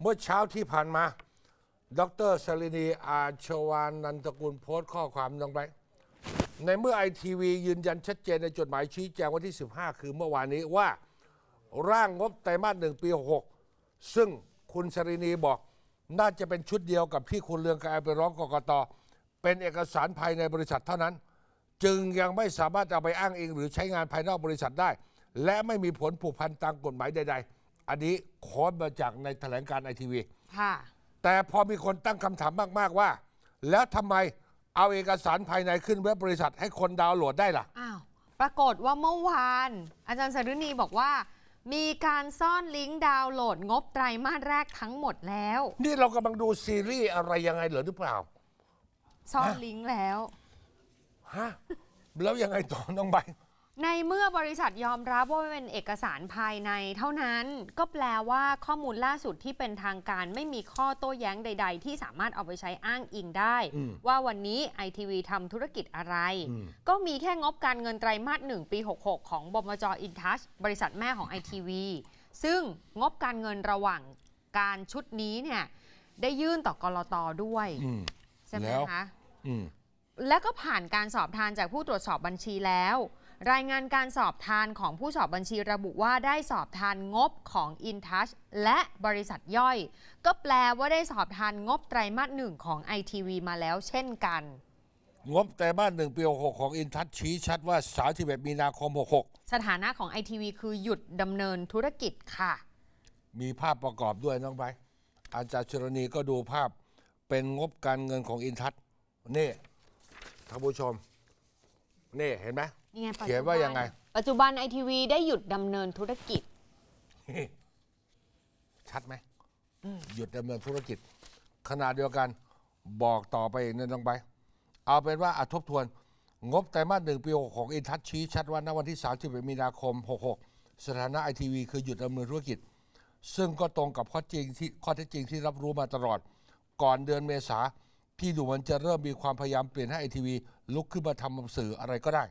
เมื่อเช้าที่ผ่านมา ดรสลินีอาชวานันตกุลโพสต์ข้อความลงไป ในเมื่อไอทีวียืนยันชัดเจนในจดหมายชี้แจงวันที่ 15 คือเมื่อวานนี้ว่า ร่างงบไตรมาสหนึ่งปี66ซึ่งคุณสรินีบอกน่าจะเป็นชุดเดียวกับที่คุณเลืองกายไปร้องกกตเป็นเอกสารภายในบริษัทเท่านั้น จึงยังไม่สามารถเอาไปอ้างเองหรือใช้งานภายนอกบริษัทได้ และไม่มีผลผูกพันตามกฎหมายใด ๆ อันนี้โค้ดมาจากในแถลงการไอทีวีค่ะ แต่พอมีคนตั้งคำถามมากๆว่า แล้วทำไมเอาเอกสารภายในขึ้นเว็บบริษัทให้คนดาวน์โหลดได้ล่ะ อ้าว ปรากฏว่าเมื่อวาน อาจารย์สรุณีบอกว่า มีการซ่อนลิงก์ดาวน์โหลดงบไตรมาสแรกทั้งหมดแล้ว นี่เรากำลังดูซีรีส์อะไรยังไงเหรอหรือเปล่า ซ่อนลิงก์แล้ว ฮะ แล้วยังไงต่อน้องใบ ในเมื่อบริษัทยอมรับว่าเป็นเอกสารภายในเท่านั้น ก็แปลว่าข้อมูลล่าสุดที่เป็นทางการไม่มีข้อโต้แย้งใด ๆ ที่สามารถเอาไปใช้อ้างอิงได้อืมว่าวันนี้ไอทีวีทำธุรกิจอะไรอืมก็มีแค่งบการเงินไตรมาส1ปี 66 ของบมจอินทัชบริษัทแม่ของไอทีวีซึ่งงบการเงินระหว่างการชุดนี้เนี่ยได้ยื่นต่อกรตด้วยอืมใช่ไหมแล้วคะอืมและก็ผ่านการสอบทานจากผู้ตรวจสอบบัญชีแล้ว รายงานการสอบทานของผู้สอบบัญชีระบุว่าได้สอบทานงบของ InTouch และบริษัทย่อย ก็แปลว่าได้สอบทานงบไตรมาสหนึ่งของ ITV มาแล้วเช่นกัน งบแต่บ้านหนึ่งปี66ของอินทัชชี้ชัดว่า31มีนาคม สถานะของ ITV คือหยุดดำเนินธุรกิจค่ะ 66 มีภาพประกอบด้วยน้องใบอาจารย์ชรณีก็ดูภาพเป็นงบการเงินของอินทัชนี่ท่านผู้ชม นี่เห็นไหม นี่ไงปัจจุบัเขียนว่ายังไง ปัจจุบัน ITV ได้หยุดดำเนินธุรกิจ ชัดไหมหยุดดำเนินธุรกิจ ขณะเดียวกันบอกต่อไปอีกนะน้องใบเอาเป็นว่าอาทบทวน งบไตรมาสหนึ่งปี6ของอินทัชชี้ชัดว่าณวันที่31มีนาคม 66 สถานะไอทีวีคือหยุดดำเนินธุรกิจ ซึ่งก็ตรงกับข้อจริงที่ข้อเท็จจริงที่รับรู้มาตลอด ก่อนเดือนเมษาที่ดูเหมันจะเริ่มมีความพยายามเปลี่ยนให้ไอทีวีลุกขึ้นมาทำสื่ออะไรก็ได้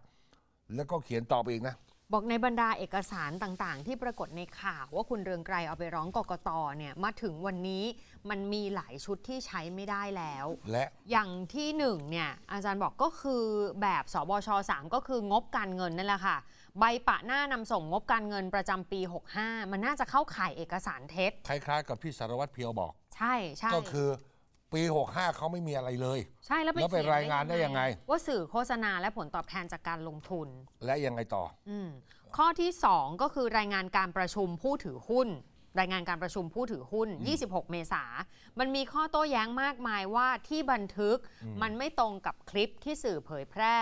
แล้วก็เขียนต่อไปอีกนะ บอกในบรรดาเอกสารต่างๆ ที่ปรากฏในข่าวว่าคุณเรืองไกรเอาไปร้องกกตเนี่ยมาถึงวันนี้มันมีหลายชุดที่ใช้ไม่ได้แล้ว และอย่างที่หนึ่งเนี่ยอาจารย์บอกก็คือแบบสบช3ก็คืองบการเงินนั่นแหละค่ะ ใบปะหน้านำส่งงบการเงินประจำปี 65 มันน่าจะเข้าข่ายเอกสารเท็จ คล้ายๆ กับที่สารวัตรเพียวบอก ใช่ใช่ก็คือ ปี 65เขาไม่มีอะไรเลย ใช่แล้วไปแล้วไปเขีนรายงานได้ยังไง ว่าสื่อโฆษณาและผลตอบแทนจากการลงทุน และยังไงต่อ อืมข้อที่ 2 ก็คือรายงานการประชุมผู้ถือหุ้น รายงานการประชุมผู้ถือหุ้น 26 เมษา มันมีข้อโต้แย้งมากมายว่าที่บันทึกมันไม่ตรงกับคลิปที่สื่อเผยแพร่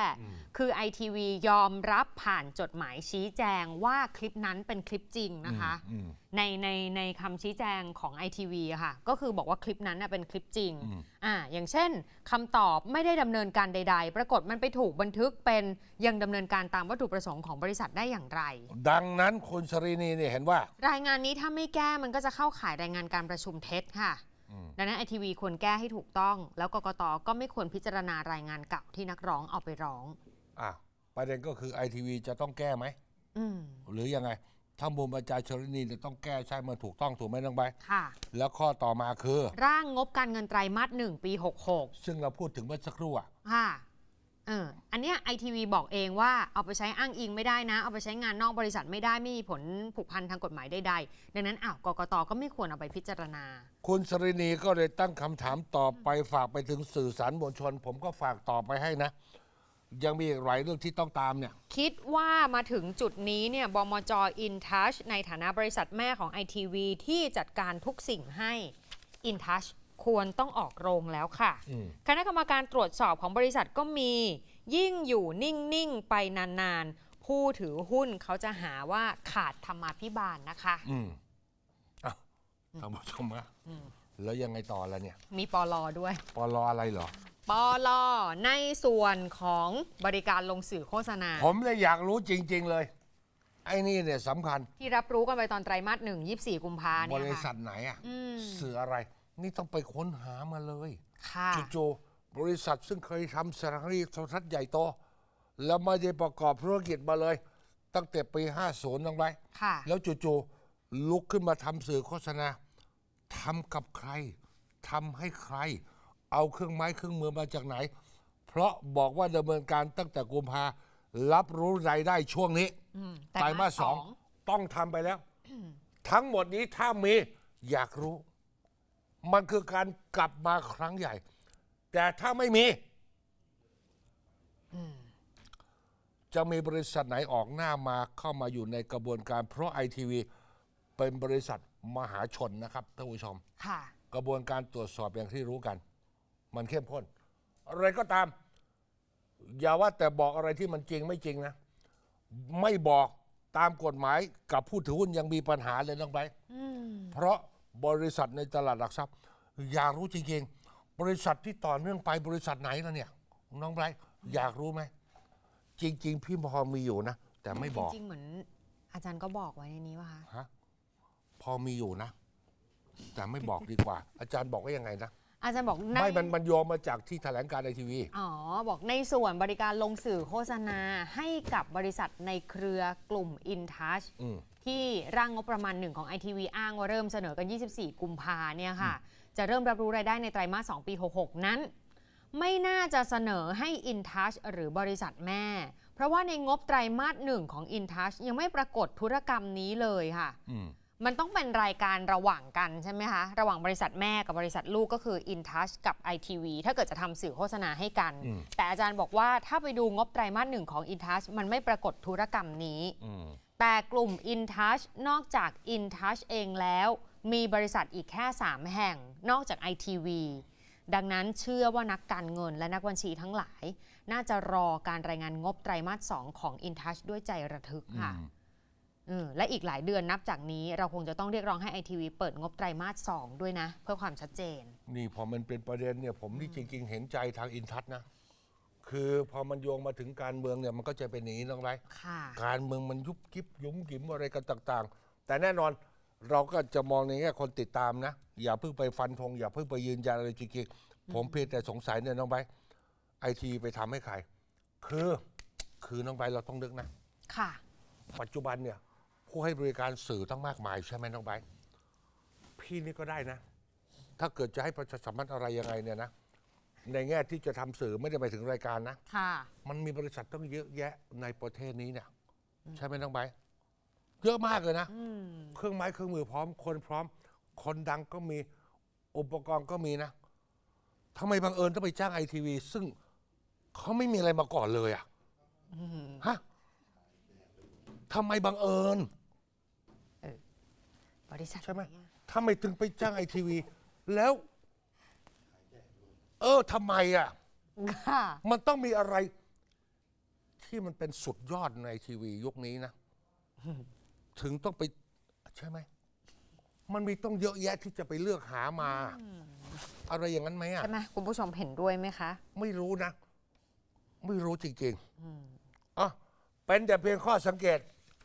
คือ ITV ยอมรับผ่านจดหมายชี้แจงว่าคลิปนั้นเป็นคลิปจริงนะคะอืมในในในคำชี้แจงของ ITV อะค่ะ ก็คือบอกว่าคลิปนั้นน่ะเป็นคลิปจริงอืมอ่า อย่างเช่นคำตอบไม่ได้ดำเนินการใด ๆ ปรากฏมันไปถูกบันทึกเป็นยังดำเนินการตามวัตถุประสงค์ของบริษัทได้อย่างไร ดังนั้นคุณสรีนีเนี่ยเห็นว่า รายงานนี้ถ้าไม่แก้มันก็จะเข้าข่ายรายงานการประชุมเท็จค่ะ ดังนั้นไอทีวีควรแก้ให้ถูกต้อง แล้วกกตก็ไม่ควรพิจารณารายงานเก่าที่นักร้องเอาไปร้องอะประเด็นก็คือไอทีวีจะต้องแก้ไหมอืมหรือยังไงถ้ามุมอาจารย์ชรินีเนี่ยต้องแก้ใช่มันถูกต้องถูกไหมน้องใบค่ะ แล้วข้อต่อมาคือ ร่างงบการเงินไตรมาสหนึ่งปี 66 ซึ่งเราพูดถึงเมื่อสักครู่อะค่ะ เอออันเนี้ยไอทีวีบอกเองว่าเอาไปใช้อ้างอิงไม่ได้นะ เอาไปใช้งานนอกบริษัทไม่ได้ไม่มีผลผูกพันทางกฎหมายใดๆดังนั้นอ้าวกกตก็ไม่ควรเอาไปพิจารณา คุณสรินีก็เลยตั้งคำถามต่อไปฝากไปถึงสื่อสารมวลชน ผมก็ฝากต่อไปให้นะ ยังมีอีกหลายเรื่องที่ต้องตามเนี่ย คิดว่ามาถึงจุดนี้เนี่ยบมจอินทัชในฐานะบริษัทแม่ของ ITV ที่จัดการทุกสิ่งให้อินทัช ควรต้องออกโรงแล้วค่ะอืมคณะกรรมการตรวจสอบของบริษัทก็มี ยิ่งอยู่นิ่ง ๆ ไปนาน ๆ ผู้ถือหุ้นเขาจะหาว่าขาดธรรมาภิบาลนะคะอืมอะท่านผู้ชมนะแล้วยังไงต่อละเนี่ย มีปลอด้วย ปลออะไรเหรอปลอในส่วนของบริการลงสื่อโฆษณา ผมเลยอยากรู้จริง ๆ เลย ไอ้นี่เนี่ยสำคัญ ที่รับรู้กันไปตอนไตรมาสหนึ่งยี่สี่กุมภาบเนี่ยริษัค่ะทไหนอะอืมสื่ออะไร นี่ต้องไปค้นหามาเลยค่ะจู่ๆบริษัทซึ่งเคยทำสถานีโทรทัศน์ใหญ่โต แล้วไม่ได้ประกอบธุรกิจมาเลย ตั้งแต่ปี 50ตั้งไรค่ะ แล้วจู่ๆลุกขึ้นมาทำสื่อโฆษณาทำกับใครทำให้ใคร เอาเครื่องไม้เครื่องมือมาจากไหน เพราะบอกว่าดำเนินการตั้งแต่กุมภารับรู้รายได้ช่วงนี้อืมไตรมาสสองต้องทำไปแล้ว ทั้งหมดนี้ถ้ามีอยากรู้ มันคือการกลับมาครั้งใหญ่ แต่ถ้าไม่มี จะมีบริษัทไหนออกหน้ามาเข้ามาอยู่ในกระบวนการ เพราะไอทีวีเป็นบริษัทมหาชนนะครับท่านผู้ชม ค่ะ กระบวนการตรวจสอบอย่างที่รู้กัน มันเข้มข้น อะไรก็ตาม อย่าว่าแต่บอกอะไรที่มันจริงไม่จริงนะ ไม่บอกตามกฎหมายกับผู้ถือหุ้นยังมีปัญหาเลยน้องไบร์ทอืม เพราะ บริษัทในตลาดหลักทรัพย์ อยากรู้จริงๆ บริษัทที่ต่อเนื่องไปบริษัทไหนล่ะเนี่ย น้องไบร์ทอยากรู้ไหม จริง ๆ พี่พอมีอยู่นะ แต่ไม่บอกจริงๆ เหมือนอาจารย์ก็บอกไว้ในนี้ว่าคะฮะพอมีอยู่นะ แต่ไม่บอกดีกว่า อาจารย์บอกว่ายังไงนะ อาจารย์บอกในไม่มันมันโยงมาจากที่แถลงการในทีวี อ๋อ บอกในส่วนบริการลงสื่อโฆษณาให้กับบริษัทในเครือกลุ่ม InTouch อืม ที่ร่างงบประมาณหนึ่งของ ITV อ้างว่าเริ่มเสนอกัน 24 กุมภาเนี่ยค่ะ จะเริ่มรับรู้รายได้ในไตรมาส 2 ปี 66 นั้น ไม่น่าจะเสนอให้ InTouch หรือบริษัทแม่ เพราะว่าในงบไตรมาสหนึ่งของ InTouch ยังไม่ปรากฏธุรกรรมนี้เลยค่ะอืมมันต้องเป็นรายการระหว่างกันใช่ไหมคะ ระหว่างบริษัทแม่กับบริษัทลูกก็คือ InTouch กับ ITV ถ้าเกิดจะทำสื่อโฆษณาให้กันอืมแต่อาจารย์บอกว่าถ้าไปดูงบไตรมาสหนึ่งของ InTouch มันไม่ปรากฏธุรกรรมนี้อืม แต่กลุ่ม InTouch นอกจาก InTouch เองแล้ว มีบริษัทอีกแค่ 3 แห่ง นอกจาก ITV ดังนั้นเชื่อว่านักการเงินและนักบัญชีทั้งหลาย น่าจะรอการรายงานงบไตรมาส 2 ของ InTouch ด้วยใจระทึกค่ะอืมเออและอีกหลายเดือนนับจากนี้เราคงจะต้องเรียกร้องให้ ITV เปิดงบไตรมาส 2 ด้วยนะ เพื่อความชัดเจน นี่พอมันเป็นประเด็นเนี่ยผมนี่จริง ๆ เห็นใจทางอินทัศน์นะ คือพอมันโยงมาถึงการเมืองเนี่ยมันก็จะเป็นอย่างนี้น้องไรค่ะการเมืองมันยุบยิบยุ้มกิมอะไรกันต่าง ๆ แต่แน่นอนเราก็จะมองในแง่คนติดตามนะ อย่าเพิ่งไปฟันธงอย่าเพิ่งไปยืนยันอะไรจริงๆผมเพียงแต่สงสัยเนี่ยน้องไบร์ทไอทีไปทำให้ใคร คือคือน้องไบร์ทเราต้องนึกนะค่ะ ปัจจุบันเนี่ย ผู้ให้บริการสื่อตั้งมากมายใช่ไหมน้องไบร์ทพี่นี่ก็ได้นะ ถ้าเกิดจะให้ประชาสัมพันธ์อะไรยังไงเนี่ยนะ ในแง่ที่จะทำสื่อไม่ได้ไปถึงรายการนะ ค่ะ มันมีบริษัทต้องเยอะแยะในประเทศนี้เนี่ย ใช่ไหมน้องไบร์ทเยอะมากเลยนะ อืม เครื่องไม้เครื่องมือพร้อมคนพร้อม คนดังก็มีอุปกรณ์ก็มีนะทำไมบังเอิญต้องไปจ้างไอทีวีซึ่งเขาไม่มีอะไรมาก่อนเลยอะฮะทำไมบังเอิญ บริษัทใช่ไหมนอะทำไมถึงไปจ้างไอทีวี แล้ว เออทำไมอะ ค่ะ มันต้องมีอะไร ที่มันเป็นสุดยอดในทีวียุคนี้นะ ถึงต้องไป ใช่ไหม มันมีต้องเยอะแยะที่จะไปเลือกหามา อะไรอย่างนั้นไหมอะ ใช่ไหมคุณผู้ชมเห็นด้วยไหมคะ ไม่รู้นะ ไม่รู้จริงๆอะเป็นแต่เพียงข้อสังเกต